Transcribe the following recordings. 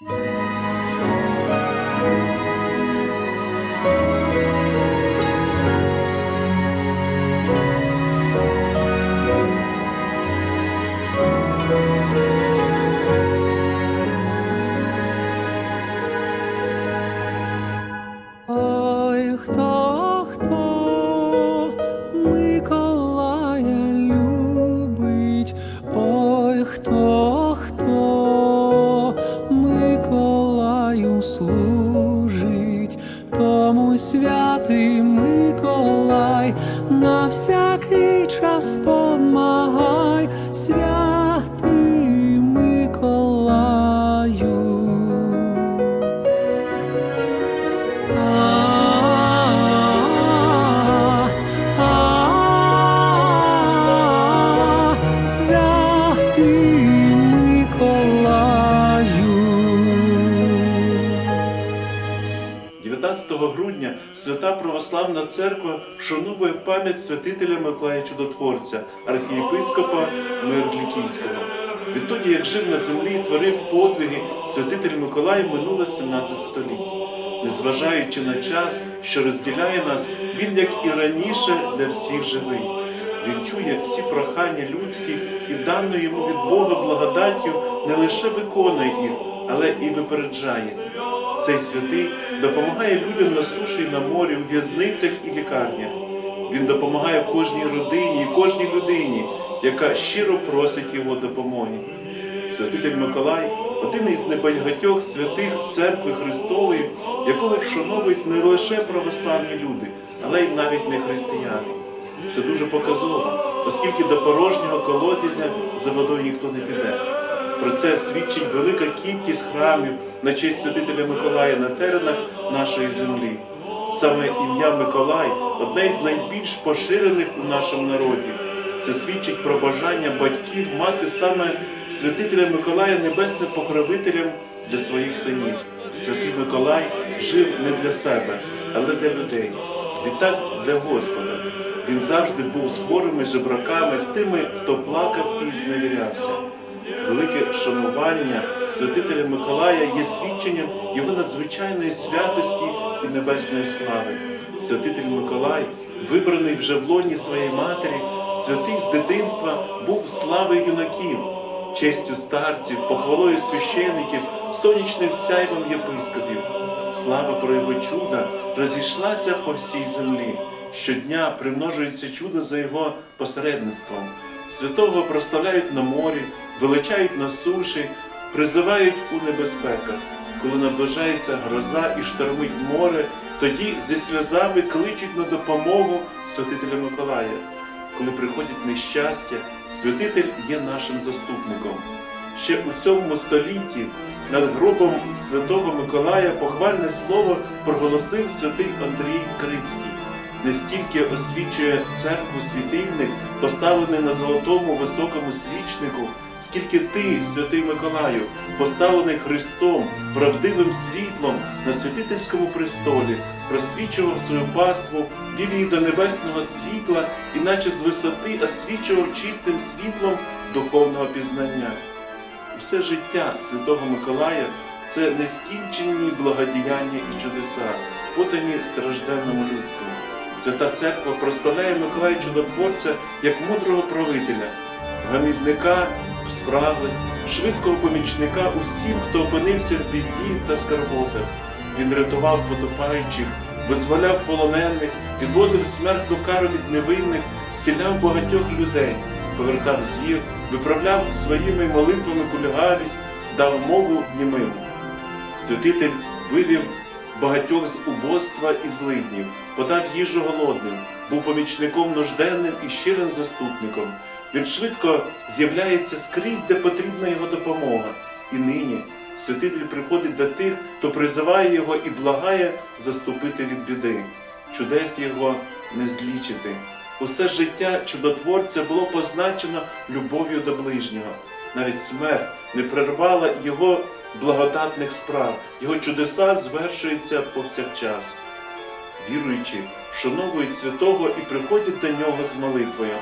Ой, Церква вшановує пам'ять святителя Миколая Чудотворця, архієпископа Мирогліківського. Відтоді, як жив на землі і творив подвиги, святитель Миколай минуло 17 століть. Незважаючи на час, що розділяє нас, він, як і раніше, для всіх живий. Він чує всі прохання людські і даною йому від Бога благодаттю не лише виконує їх, але і випереджає. Цей святий допомагає людям на суші і на морі, у в'язницях і лікарнях. Він допомагає кожній родині і кожній людині, яка щиро просить його допомоги. Святитель Миколай один із небагатьох святих церкви Христової, якого вшановують не лише православні люди, але й навіть не християни. Це дуже показово, оскільки до порожнього колодязя за водою ніхто не піде. Про це свідчить велика кількість храмів на честь святителя Миколая на теренах нашої землі. Саме ім'я Миколай одне із найбільш поширених у нашому народі. Це свідчить про бажання батьків мати саме святителя Миколая небесним покровителем для своїх синів. Святий Миколай жив не для себе, але для людей. Відтак для Господа. Він завжди був з хворими жебраками, з тими, хто плакав і зневірявся. Велике шанування святителя Миколая є свідченням його надзвичайної святості і небесної слави. Святитель Миколай, вибраний вже в лоні своєї матері, святий з дитинства був славою юнаків, честю старців, похвалою священиків, сонячним сяйвом єпископів. Слава про його чуда розійшлася по всій землі. Щодня примножується чудо за його посередництвом. Святого прославляють на морі, величають на суші, призивають у небезпеках. Коли наближається гроза і штормить море, тоді зі сльозами кличуть на допомогу святителя Миколая. Коли приходять нещастя, святитель є нашим заступником. Ще у сьомому столітті над гробом святого Миколая похвальне слово проголосив святий Андрій Крицький. Не стільки освічує церкву світильник, поставлений на золотому високому свічнику, скільки ти, святий Миколаю, поставлений Христом, правдивим світлом на святительському престолі, просвічував свою паству, вів її до небесного світла, і наче з висоти освічував чистим світлом духовного пізнання. Усе життя святого Миколая це нескінченні благодіяння і чудеса, подані стражденному людству. Свята Церква прославляє Миколая Чудотворця як мудрого правителя, гамівника спраглих, швидкого помічника усім, хто опинився в біді та скарботах. Він рятував потопаючих, визволяв полонених, підводив смертну кару від невинних, зціляв багатьох людей, повертав зір, виправляв своїми молитвами кульгавість, дав мову німим. Святитель вивів багатьох з убоства і злиднів, подав їжу голодним, був помічником нужденним і щирим заступником. Він швидко з'являється скрізь, де потрібна його допомога. І нині святитель приходить до тих, хто призиває його і благає заступити від біди. Чудес його не злічити. Усе життя чудотворця було позначено любов'ю до ближнього. Навіть смерть не прервала його благодатних справ, його чудеса звершуються повсякчас. Віруючи, вшановують святого і приходять до нього з молитвою.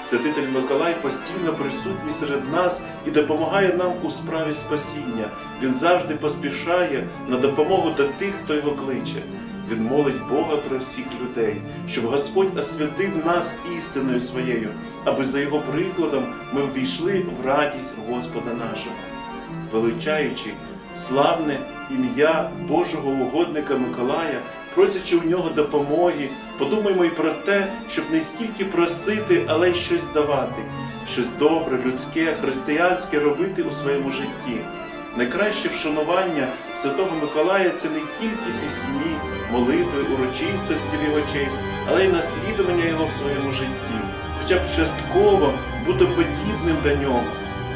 Святитель Миколай постійно присутній серед нас і допомагає нам у справі спасіння. Він завжди поспішає на допомогу до тих, хто його кличе. Він молить Бога про всіх людей, щоб Господь освятив нас істиною своєю, аби за його прикладом ми ввійшли в радість Господа нашого, величаючи славне ім'я Божого угодника Миколая, просячи у нього допомоги, подумаймо і про те, щоб не стільки просити, але й щось давати, щось добре, людське, християнське робити у своєму житті. Найкраще вшанування Святого Миколая це не тільки пісні, молитви, урочистості в його честь, але й наслідування його в своєму житті, хоча б частково бути подібним до нього.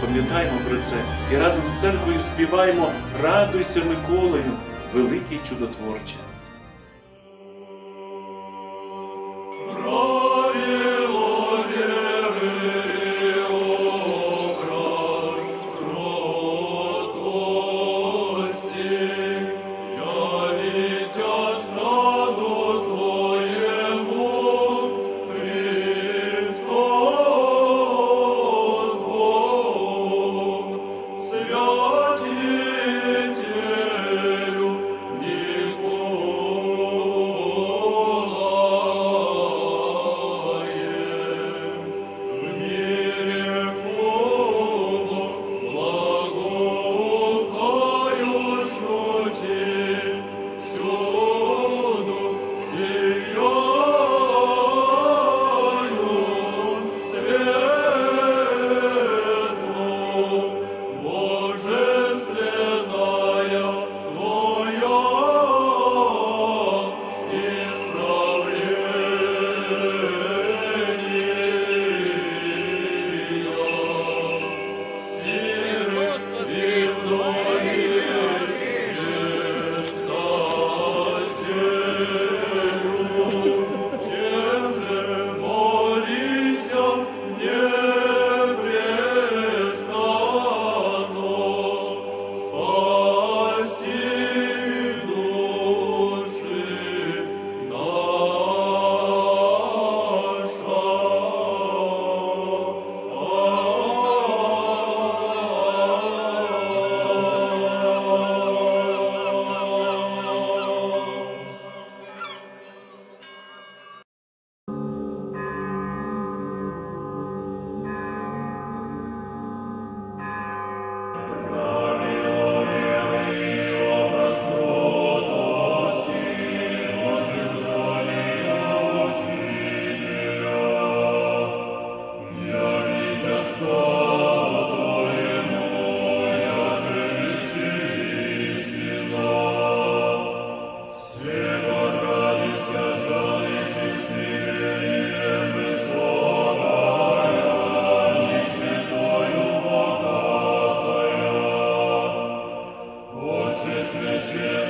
Пам'ятаємо про це і разом з церквою співаємо Радуйся, Миколаю, великий чудотворче. свяще.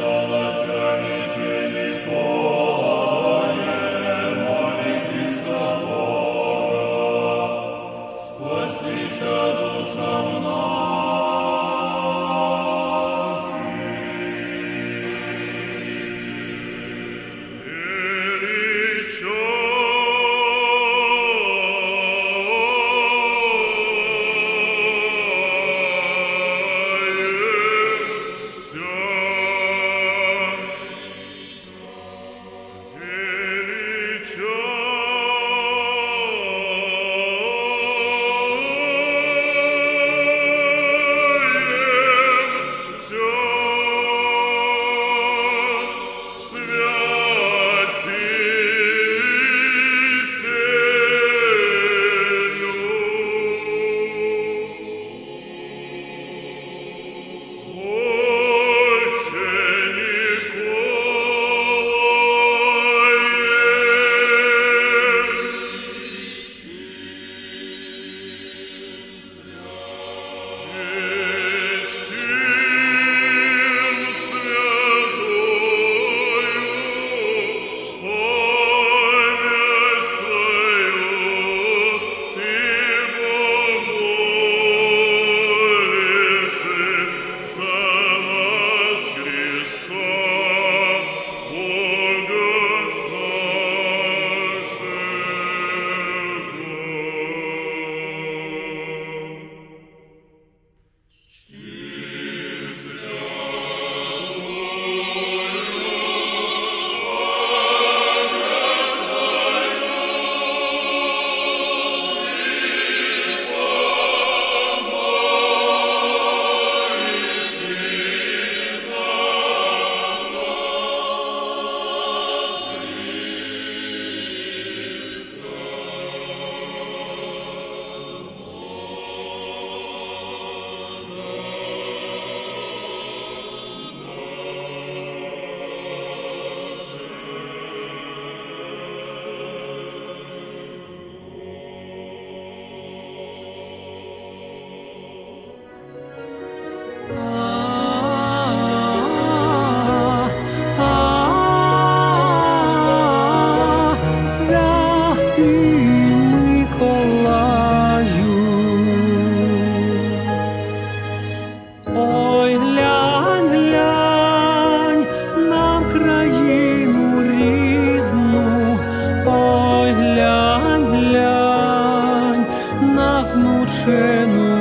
наречену.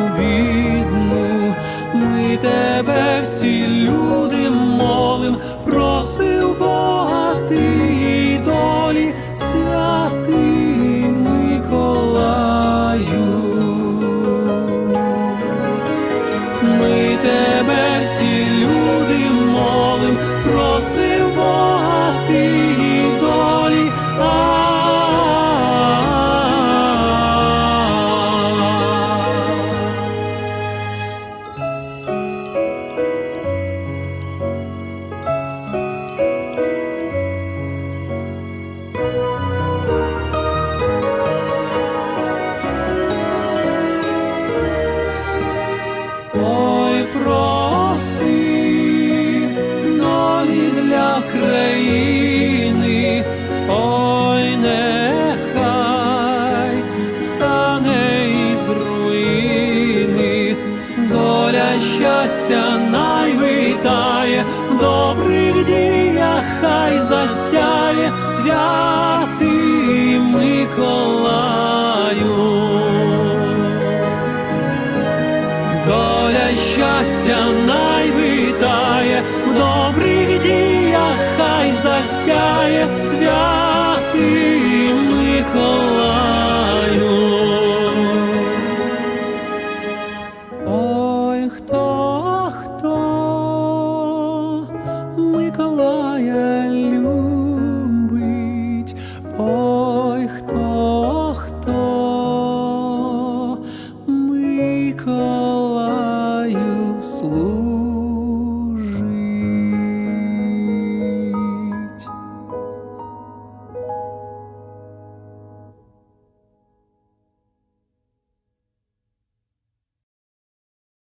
Проси долі для країни, ой, нехай стане із руїни, доля щастя найвитає, в добрих діях хай засяє святий Миколаю. Щастя найвітає, в добрих діях хай засяє